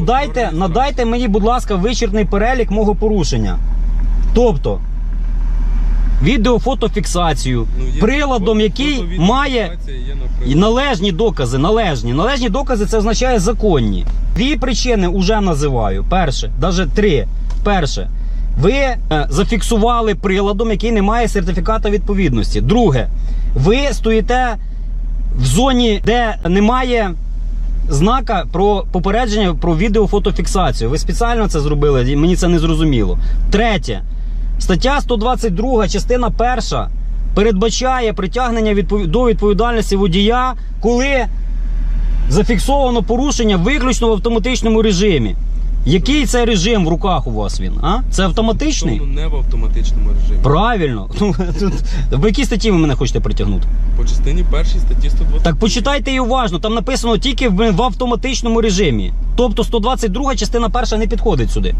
Надайте, надайте мені, будь ласка, вичерпний перелік мого порушення. Тобто, відеофотофіксацію, Ну, є приладом, фото- який фото-відеофіксація має є, і належні докази, належні. Належні докази це означає законні. Дві причини вже називаю. Перше, навіть три. Перше, ви е, зафіксували приладом, який не має сертифіката відповідності. Друге, ви стоїте в зоні, де немає знака про попередження про відеофотофіксацію. Ви спеціально це зробили, і мені це не зрозуміло. Третє. Стаття 122, частина перша, передбачає притягнення відпов- до відповідальності водія, коли зафіксовано порушення виключно в автоматичному режимі. Який це режим в руках у вас він? А? Це автоматичний? Тому не в автоматичному режимі. Правильно. Ну, тут- В якій статті ви мене хочете притягнути? По частині першій статті 120. Так почитайте і уважно. Там написано тільки в, в автоматичному режимі. Тобто 122 частина перша не підходить сюди.